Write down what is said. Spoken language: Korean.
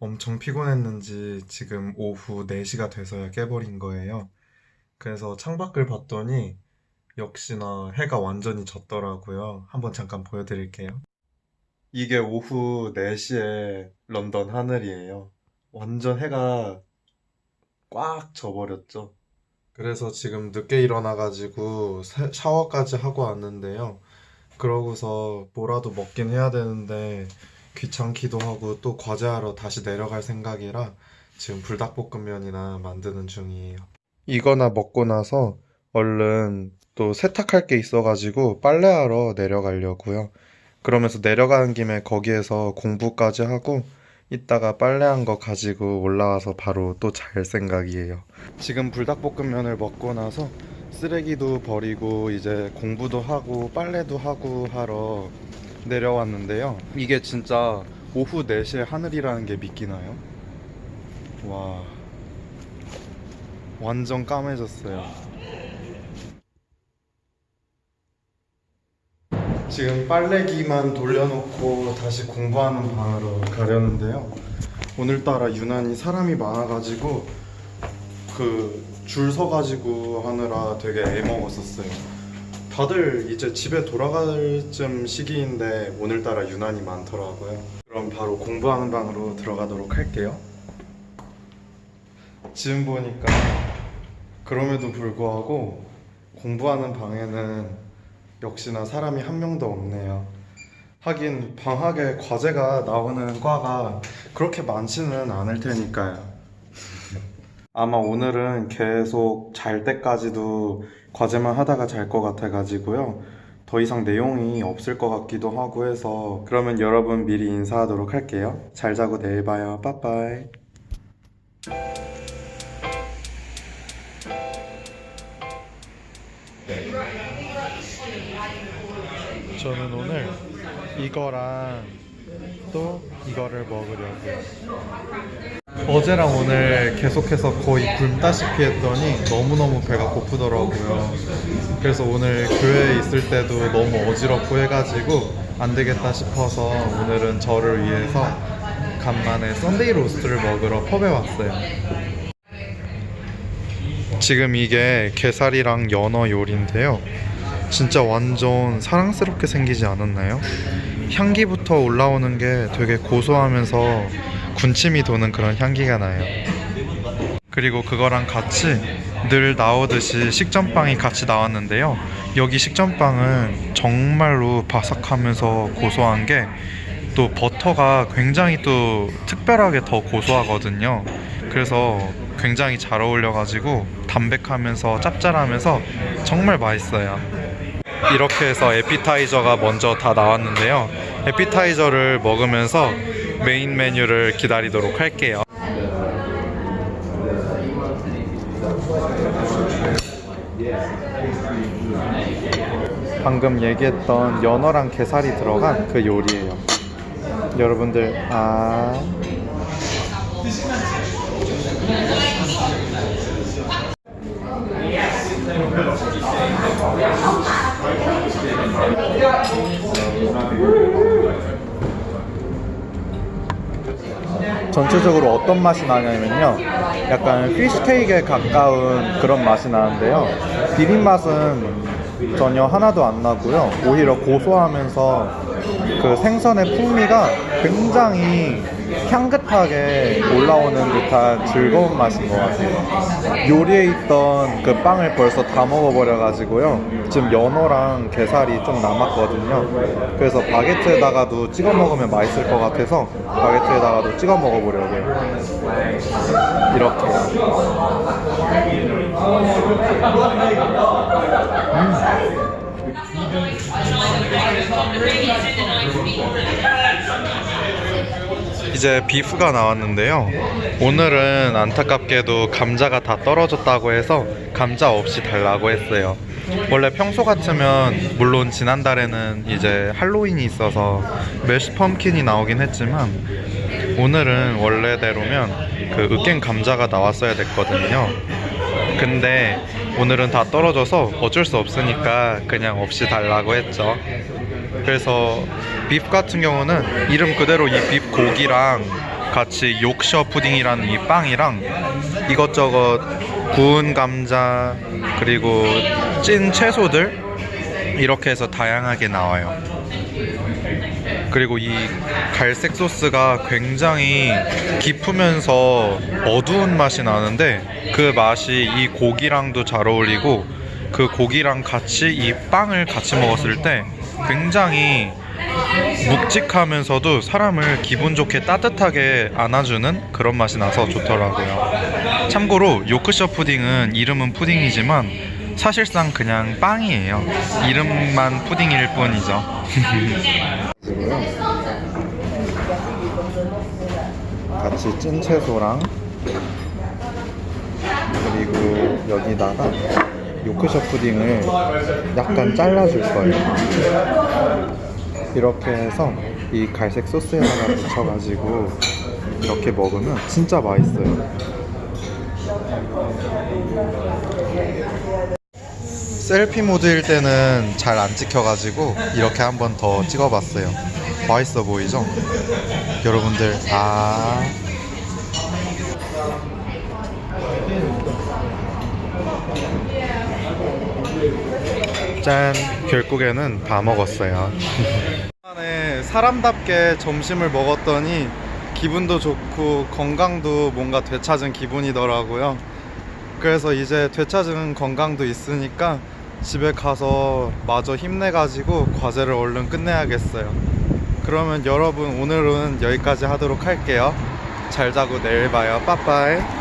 엄청 피곤했는지 지금 오후 4시가 돼서야 깨버린 거예요. 그래서 창밖을 봤더니 역시나 해가 완전히 졌더라고요. 한번 잠깐 보여드릴게요. 이게 오후 4시에 런던 하늘이에요. 완전 해가 꽉 져버렸죠. 그래서 지금 늦게 일어나가지고 세- 샤워까지 하고 왔는데요. 그러고서 뭐라도 먹긴 해야 되는데 귀찮기도 하고 또 과제하러 다시 내려갈 생각이라 지금 불닭볶음면이나 만드는 중이에요. 이거나 먹고 나서 얼른 또 세탁할 게 있어가지고 빨래하러 내려가려고요. 그러면서 내려가는 김에 거기에서 공부까지 하고 이따가 빨래한 거 가지고 올라와서 바로 또 잘 생각이에요. 지금 불닭볶음면을 먹고 나서 쓰레기도 버리고 이제 공부도 하고 빨래도 하고 하러 내려왔는데요. 이게 진짜 오후 4시에 하늘이라는 게 믿기나요? 와. 완전 까매졌어요. 지금 빨래기만 돌려놓고 다시 공부하는 방으로 가려는데요. 오늘따라 유난히 사람이 많아가지고 그 줄 서가지고 하느라 되게 애먹었었어요. 다들 이제 집에 돌아갈 쯤 시기인데 오늘따라 유난히 많더라고요. 그럼 바로 공부하는 방으로 들어가도록 할게요. 지금 보니까 그럼에도 불구하고 공부하는 방에는 역시나 사람이 한 명도 없네요. 하긴 방학에 과제가 나오는 과가 그렇게 많지는 않을 테니까요. 아마 오늘은 계속 잘 때까지도 과제만 하다가 잘 것 같아가지고요. 더 이상 내용이 없을 것 같기도 하고 해서 그러면 여러분 미리 인사하도록 할게요. 잘 자고 내일 봐요. 빠빠이. 저는 오늘 이거랑 또 이거를 먹으려고요. 어제랑 오늘 계속해서 거의 굶다시피 했더니 너무너무 배가 고프더라고요. 그래서 오늘 교회에 있을 때도 너무 어지럽고 해가지고 안 되겠다 싶어서 오늘은 저를 위해서 간만에 썬데이 로스트를 먹으러 펍에 왔어요. 지금 이게 게살이랑 연어 요리인데요. 진짜 완전 사랑스럽게 생기지 않았나요? 향기부터 올라오는 게 되게 고소하면서 군침이 도는 그런 향기가 나요. 그리고 그거랑 같이 늘 나오듯이 식전빵이 같이 나왔는데요. 여기 식전빵은 정말로 바삭하면서 고소한 게 또 버터가 굉장히 또 특별하게 더 고소하거든요. 그래서 굉장히 잘 어울려가지고 담백하면서 짭짤하면서 정말 맛있어요. 이렇게 해서 에피타이저가 먼저 다 나왔는데요. 에피타이저를 먹으면서 메인 메뉴를 기다리도록 할게요. 방금 얘기했던 연어랑 게살이 들어간 그 요리예요. 여러분들 아 전체적으로 어떤 맛이 나냐면요. 약간 피쉬케이크에 가까운 그런 맛이 나는데요. 비린 맛은 전혀 하나도 안 나고요. 오히려 고소하면서 그 생선의 풍미가 굉장히 향긋하게 올라오는 듯한 즐거운 맛인 것 같아요. 요리에 있던 그 빵을 벌써 다 먹어버려가지고요. 지금 연어랑 게살이 좀 남았거든요. 그래서 바게트에다가도 찍어 먹으면 맛있을 것 같아서 바게트에다가도 찍어 먹어보려고요. 이렇게요. 이제 비프가 나왔는데요. 오늘은 안타깝게도 감자가 다 떨어졌다고 해서 감자 없이 달라고 했어요. 원래 평소 같으면 물론 지난달에는 이제 할로윈이 있어서 메쉬 펌킨이 나오긴 했지만 오늘은 원래대로면 그 으깬 감자가 나왔어야 됐거든요. 근데 오늘은 다 떨어져서 어쩔 수 없으니까 그냥 없이 달라고 했죠. 그래서 비프 같은 경우는 이름 그대로 이 비프 고기랑 같이 욕셔 푸딩이라는 이 빵이랑 이것저것 구운 감자 그리고 찐 채소들 이렇게 해서 다양하게 나와요. 그리고 이 갈색 소스가 굉장히 깊으면서 어두운 맛이 나는데 그 맛이 이 고기랑도 잘 어울리고 그 고기랑 같이 이 빵을 같이 먹었을 때 굉장히 묵직하면서도 사람을 기분 좋게 따뜻하게 안아주는 그런 맛이 나서 좋더라고요. 참고로 요크셔 푸딩은 이름은 푸딩이지만 사실상 그냥 빵이에요. 이름만 푸딩일 뿐이죠. 같이 찐 채소랑 그리고 여기다가 요크셔 푸딩을 약간 잘라줄 거예요. 이렇게 해서 이 갈색 소스에다가 묻혀가지고 이렇게 먹으면 진짜 맛있어요. 셀피 모드일 때는 잘 안 찍혀가지고 이렇게 한 번 더 찍어봤어요. 맛있어 보이죠? 여러분들 아 짠! 결국에는 다 먹었어요. 안에 사람답게 점심을 먹었더니 기분도 좋고 건강도 뭔가 되찾은 기분이더라고요. 그래서 이제 되찾은 건강도 있으니까 집에 가서 마저 힘내가지고 과제를 얼른 끝내야겠어요. 그러면 여러분 오늘은 여기까지 하도록 할게요. 잘 자고 내일 봐요. 빠빠이.